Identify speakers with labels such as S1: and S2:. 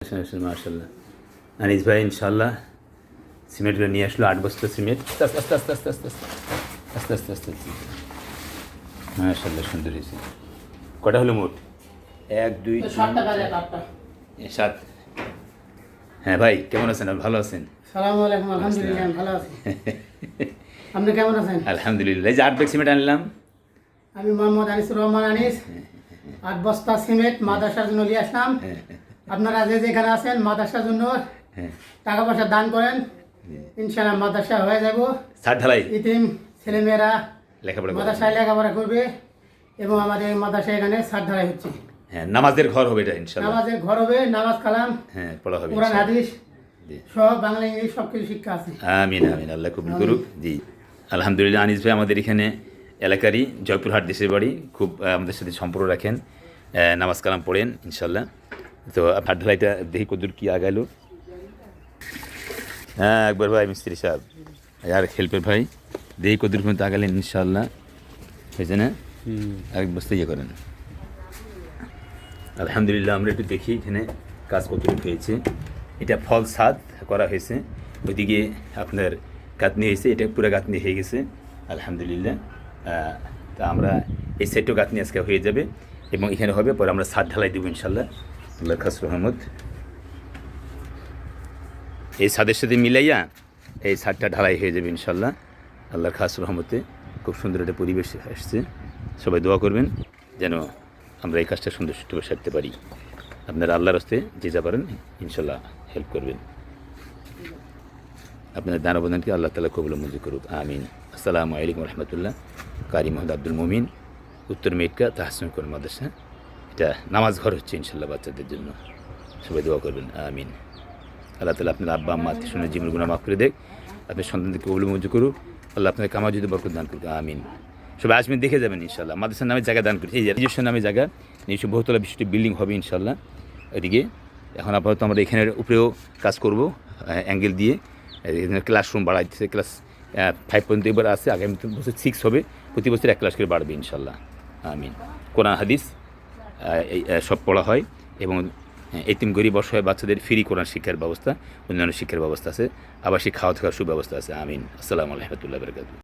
S1: মার্শাল্লাহ আনিস ভাই ইনশাল্লাহ সিমেন্টগুলো নিয়ে আসলো আট বস্তা সিমেন্ট। আস্তে আস্তে আস্তে আস্তে আস্তে আস্তে আস্তে আস্তে আস্তে মার্শাল্লাহ সুন্দর হয়েছে। কটা হলো মোট? এক দুই সাত। হ্যাঁ ভাই কেমন আছেন? ভালো আছেন?
S2: সালাম আলাইকুম আলহামদুলিল্লাহ ভালো আছি। আপনি কেমন আছেন?
S1: আলহামদুলিল্লাহ। এই যে আট ব্যাগ সিমেন্ট আনলাম।
S2: আমি মোহাম্মদ আনিসুর রহমান আনিস। আট বস্তা সিমেন্ট মাদ্রাসার জন্য নিয়ে আসলাম। আপনারা যে যেখানে আছেন মাদ্রাসার জন্য
S1: হ্যাঁ।
S2: টাকা পয়সা দান করেন ইনশাআল্লাহ মাদ্রাসা হয়ে যাব।
S1: সাত ঢালাই।
S2: ইতিম ছেলেমেয়েরা
S1: লেখাপড়া।
S2: মাদ্রাসায় লেখাপড়া করবে এবং আমাদের মাদ্রাসা এখানে সাত ধারায় হচ্ছে।
S1: হ্যাঁ নামাজের ঘর হবে এটা ইনশাল্লাহ
S2: নামাজের ঘর হবে নামাজ কালাম
S1: হ্যাঁ পড়া হবে
S2: কোরআন হাদিস সব বাংলা ইংলিশ সব কিছু শিক্ষা আছে।
S1: আমিন আমিন আল্লাহ কবুল করুক। জি। আলহামদুলিল্লাহ আনিস ভাই আমাদের এখানে এলাকারই জয়পুরহাট দেশের বাড়ি খুব আমাদের সাথে সম্পর্ক রাখেন। নামাজ কালাম পড়েন ইনশাল্লাহ তো আপনার ঢালাইটা দেখি কদূর কি আগালো হ্যাঁ একবার ভাই মিস্ত্রি সাহেব। আর হেল্পের ভাই দেখি কদূর পর্যন্ত আগালেন ইনশাল্লাহ হয়েছে না? এক বস্তা ইয়ে করেন। আলহামদুলিল্লাহ আমরা একটু দেখি এখানে কাজ কতটুকু হয়েছে। এটা ফল সাদ করা হয়েছে। ওইদিকে আপনার গাঁথনি হয়েছে এটা পুরো গাঁথনি হয়ে গেছে। আলহামদুলিল্লাহ। তা আমরা এই সেটও গাঁথনি আজকে হয়ে যাবে এবং এখানে হবে পরে আমরা সাদ ঢালাই দেবো ইনশাল্লাহ আল্লাহ খাস রহমদ এই সাদের সাথে মিলাইয়া এই সারটা ঢালাই হয়ে যাবে ইনশাল্লাহ আল্লাহর খাস রহমতে খুব সুন্দর একটা পরিবেশ আসছে। সবাই দোয়া করবেন যেন আমরা এই কাজটা সুন্দর সুষ্ঠুভাবে সারতে পারি। আপনারা আল্লাহর হস্তে যে যা পারেন ইনশাল্লাহ হেল্প করবেন। আপনার দান অবদানকে আল্লাহ তালা কবুল মঞ্জুর করুক। আমিন। আসসালামু আলাইকুম রহমতুল্লাহ। কারি মোহাম্মদ আব্দুল মমিন, উত্তর মেটকা তাহসিন কোন মাদ্রাসা। এটা নামাজ ঘর হচ্ছে ইনশাল্লাহ বাচ্চাদের জন্য। সবাই দোয়া করবেন, আমিন। আল্লাহ তালা আপনার আব্বা, আম্মা আত্মীয় জীবন গুণা মাফ করে দেখ। আপনার সন্তানদেরকে মঞ্জুর করুক। আল্লাহ আপনার কামা যদি বরকত দান করুক, আমিন। সবাই আসবেন দেখে যাবেন ইনশাল্লাহ। মাদ্রাসার নামে জায়গা দান করেছি এই নিজস্ব নামে জায়গা, নিজস্ব বহুতলা বিশিষ্ট বিল্ডিং হবে ইনশাল্লাহ। ওইদিকে এখন আপাতত আমরা এখানের উপরেও কাজ করব অ্যাঙ্গেল দিয়ে। এখানে ক্লাসরুম বাড়াইছে ক্লাস ফাইভ পর্যন্ত এবার আছে। আগামী বছর সিক্স হবে। প্রতি বছর এক ক্লাস করে বাড়বে ইনশাল্লাহ। আমিন। কোরআন, হাদিস সব পড়া হয় এবং এতিম গরিব অসহায় বাচ্চাদের ফ্রি কোরআন শিক্ষার ব্যবস্থা অন্যান্য শিক্ষার ব্যবস্থা আছে, আবাসিক খাওয়া থাকার সুব্যবস্থা আছে, আমিন। আসসালামু আলহামতুল্লাহ বরকাত